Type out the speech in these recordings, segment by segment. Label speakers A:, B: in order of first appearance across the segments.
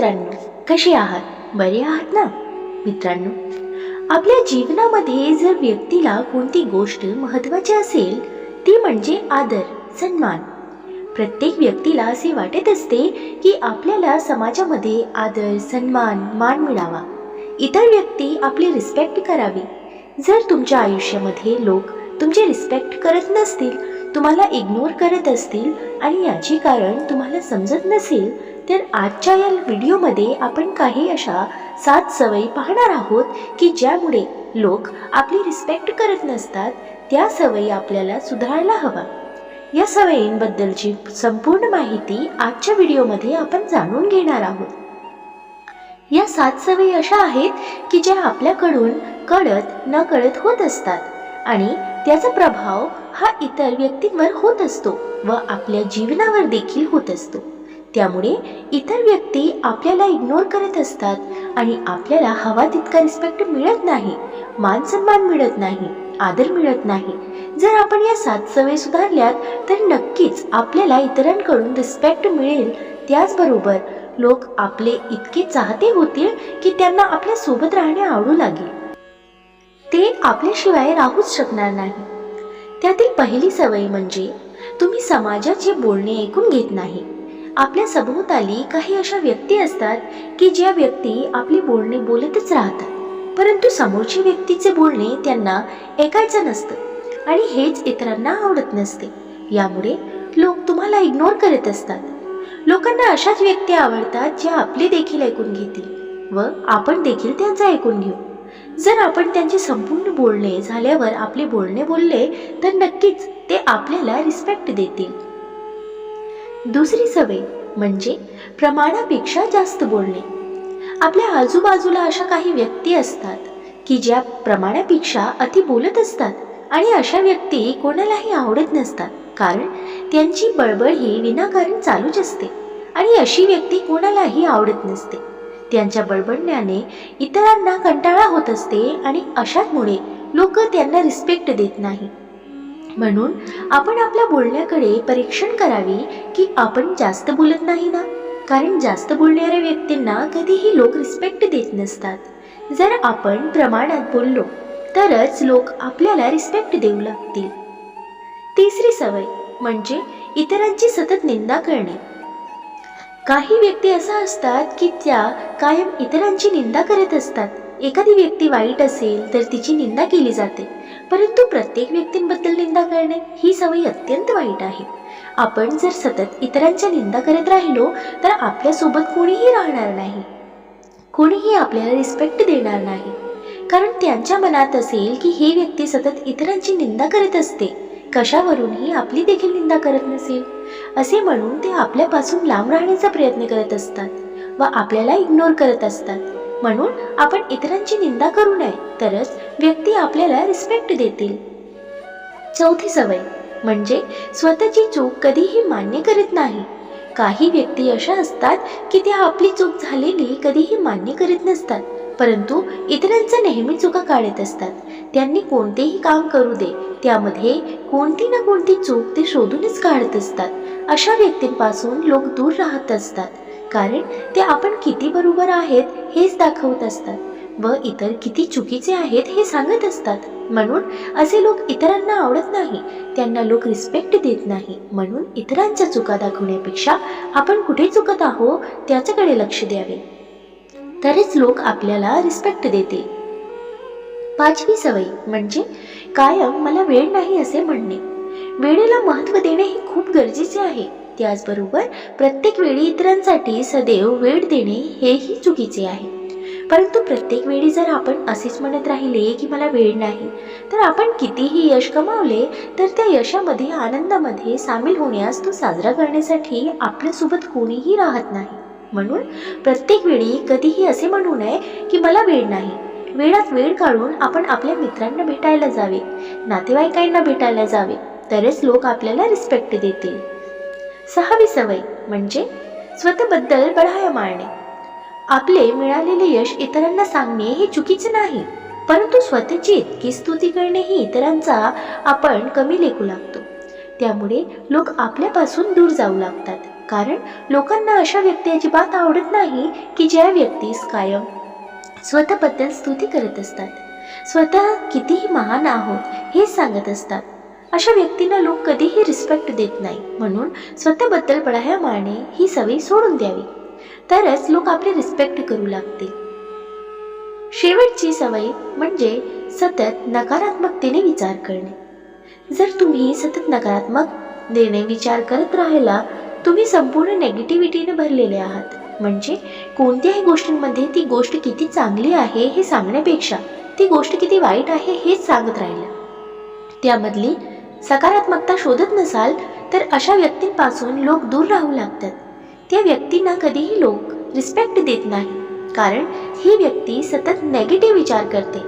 A: मित्रांनो कसे आहात? बरे आहात ना? मित्रांनो आपल्या जीवनामध्ये जर व्यक्तीला कोणती गोष्ट महत्त्वाची असेल ती म्हणजे आदर सन्मान. प्रत्येक व्यक्तीला असे वाटत असते की आपल्याला समाजामध्ये आदर सन्मान मान मिळावा. इतर व्यक्ती आपली रिस्पेक्ट करावी. जर तुमच्या आयुष्यामध्ये लोक तुमची रिस्पेक्ट करत नसतील तुम्हाला इग्नोर करत असतील आणि याचे कारण तुम्हाला समजत नसेल तर आजच्या या व्हिडिओमध्ये आपण काही अशा सात सवयी पाहणार आहोत की ज्यामुळे लोक आपली रिस्पेक्ट करत नसतात त्या सवयी आपल्याला सुधारायला हवा या सवयींबद्दलची संपूर्ण माहिती आजच्या व्हिडिओमध्ये आपण जाणून घेणार आहोत. या सात सवयी अशा आहेत की ज्या आपल्याकडून कळत न कळत होत असतात आणि त्याचा प्रभाव हा इतर व्यक्तींवर होत असतो व आपल्या जीवनावर देखील होत असतो. त्यामुळे इतर व्यक्ती आपल्याला इग्नोर करत असतात आणि आपल्याला हवा तितका रिस्पेक्ट मिळत नाही मान सन्मान मिळत नाही आदर मिळत नाही. जर आपण या सात सवयी सुधारल्यात तर नक्कीच आपल्याला इतरांकडून रिस्पेक्ट मिळेल. त्याचबरोबर लोक आपले इतके चाहते होतील की त्यांना आपल्यासोबत राहणे आवडू लागेल. ते आपल्याशिवाय राहूच शकणार नाही. त्यातील पहिली सवय म्हणजे तुम्ही समाजाचे बोलणे ऐकून घेत नाही. आपल्या सभोवताली काही अशा व्यक्ती असतात की ज्या व्यक्ती आपली बोलणे बोलतच राहतात. परंतु समोरच्या व्यक्तीचे बोलणे त्यांना ऐकायचं नसतं आणि हेच इतरांना आवडत नसते. यामुळे लोक तुम्हाला इग्नोर करत असतात. लोकांना अशाच व्यक्ती आवडतात ज्या आपले देखील ऐकून घेतील व आपण देखील त्यांचं ऐकून घेऊ. जर आपण त्यांचे संपूर्ण बोलणे झाल्यावर आपले बोलणे बोलले तर नक्कीच ते आपल्याला रिस्पेक्ट देतील. दुसरी सवय म्हणजे प्रमाणापेक्षा जास्त बोलणे. आपल्या आजूबाजूला अशा काही व्यक्ती असतात की ज्या प्रमाणापेक्षा अति बोलत असतात आणि अशा व्यक्ती कोणालाही आवडत नसतात. कारण त्यांची बळबळ ही विनाकारण चालूच असते आणि अशी व्यक्ती कोणालाही आवडत नसते. त्यांच्या बळबडण्याने इतरांना कंटाळा होत असते आणि अशाचमुळे लोक त्यांना रिस्पेक्ट देत नाही. म्हणून आपण आपल्या बोलण्याकडे परीक्षण करावे की आपण जास्त बोलत नाही ना? कारण जास्त बोलणाऱ्या व्यक्तींना कधीही लोक रिस्पेक्ट देत नसतात. जर आपण प्रमाणात बोललो तरच लोक आपल्याला रिस्पेक्ट देऊ लागतील. तिसरी सवय म्हणजे इतरांची सतत निंदा करणे. काही व्यक्ती असा असतात की त्या कायम इतरांची निंदा करत असतात. एखादी व्यक्ती वाईट असेल तर तिची निंदा केली जाते. परंतु प्रत्येक व्यक्तींबद्दल निंदा करणे ही सवय अत्यंत वाईट आहे. आपण जर सतत इतरांच्या निंदा करत राहिलो तर आपल्यासोबत कोणीही राहणार नाही. कोणीही आपल्याला रिस्पेक्ट देणार नाही. कारण त्यांच्या मनात असेल की ही व्यक्ती सतत इतरांची निंदा करत असते. कशावरूनही आपली देखील निंदा करत नसेल. असे म्हणून ते आपल्यापासून लांब राहण्याचा प्रयत्न करत असतात व आपल्याला इग्नोर करत असतात. म्हणून आपण इतरांची निंदा करू नये तरच व्यक्ती आपल्याला रिस्पेक्ट देतील. चौथी सवय म्हणजे स्वतःची चूक कधीही मान्य करत नाही. काही व्यक्ती अशा असतात की त्या आपली चूक झालेली कधीही मान्य करीत नसतात परंतु इतरांचा नेहमी चुका काढत असतात. त्यांनी कोणतेही काम करू दे त्यामध्ये कोणती ना कोणती चूक ते शोधूनच काढत असतात. अशा व्यक्तींपासून लोक दूर राहत असतात. कारण ते आपण किती बरोबर आहेत हेच दाखवत असतात व इतर किती चुकीचे आहेत हे सांगत असतात. म्हणून असे लोक इतरांना आवडत नाही त्यांना लोक रिस्पेक्ट देत नाही. म्हणून इतरांच्या चुका दाखवण्यापेक्षा आपण कुठे चुकत आहोत त्याच्याकडे लक्ष द्यावे. तरच लोक आपल्याला रिस्पेक्ट देतील. पाचवी सवय म्हणजे कायम मला वेळ नाही असे म्हणणे. वेळेला महत्त्व देणे हे खूप गरजेचे आहे. त्याचबरोबर प्रत्येक वेळी इतरांसाठी सदैव वेळ देणे हेही चुकीचे आहे. परंतु प्रत्येक वेळी जर आपण असेच म्हणत राहिले की मला वेळ नाही तर आपण कितीही यश कमावले तर त्या यशामध्ये आनंदामध्ये सामील होण्यास तो साजरा करण्यासाठी आपल्यासोबत कोणीही राहत नाही. म्हणून प्रत्येक वेळी कधीही असे म्हणू नये की मला वेळ नाही. वेळात वेळ काढून आपण आपल्या मित्रांना भेटायला जावे नातेवाईकांना भेटायला जावे तरच लोक आपल्याला रिस्पेक्ट देतील. सहावी सवय म्हणजे स्वतःबद्दल बढाया मारणे. आपले मिळालेले यश इतरांना सांगणे हे चुकीचे नाही परंतु स्वतःची इतकी स्तुती करणे ही इतरांचा आपण कमी लेखू लागतो. त्यामुळे लोक आपल्यापासून दूर जाऊ लागतात कारण लोकांना अशा व्यक्ती अजिबात आवडत नाही की ज्या व्यक्तीस कायम स्वतःबद्दल स्तुती करत असतात. स्वतः कितीही महान आहोत हे सांगत असतात अशा व्यक्तींना लोक कधीही रिस्पेक्ट देत नाही. म्हणून स्वतःबद्दल बढाया मारणे ही सवय सोडून द्यावी. तरच लोक आपली रिस्पेक्ट करू लागतील. शेवटची सवय म्हणजे सतत नकारात्मकतेने विचार करणे. जर तुम्ही सतत नकारात्मक देणे विचार करत राहिला तुम्ही संपूर्ण नेगेटिव्हिटीने भरलेले आहात. म्हणजे कोणत्याही गोष्टींमध्ये ती गोष्ट किती चांगली आहे हे सांगण्यापेक्षा ती गोष्ट किती वाईट आहे हेच सांगत राहिलं. त्यामधली सकारात्मकता शोधत नसाल तर अशा व्यक्तींपासून लोक दूर राहू लागतात. त्या व्यक्तींना कधीही लोक रिस्पेक्ट देत नाही कारण ही व्यक्ती सतत नेगेटिव्ह विचार करते.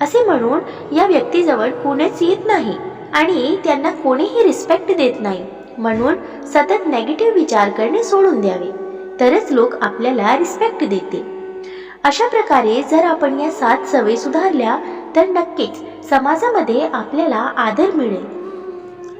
A: असे म्हणून या व्यक्तीजवळ कोणीच येत नाही आणि त्यांना कोणीही रिस्पेक्ट देत नाही. म्हणून सतत नेगेटिव्ह विचार करणे सोडून द्यावे. तरच लोक आपल्याला रिस्पेक्ट देतील. अशा प्रकारे जर आपण या सात सवयी सुधारल्या तर नक्कीच समाजामध्ये आपल्याला आदर मिळेल.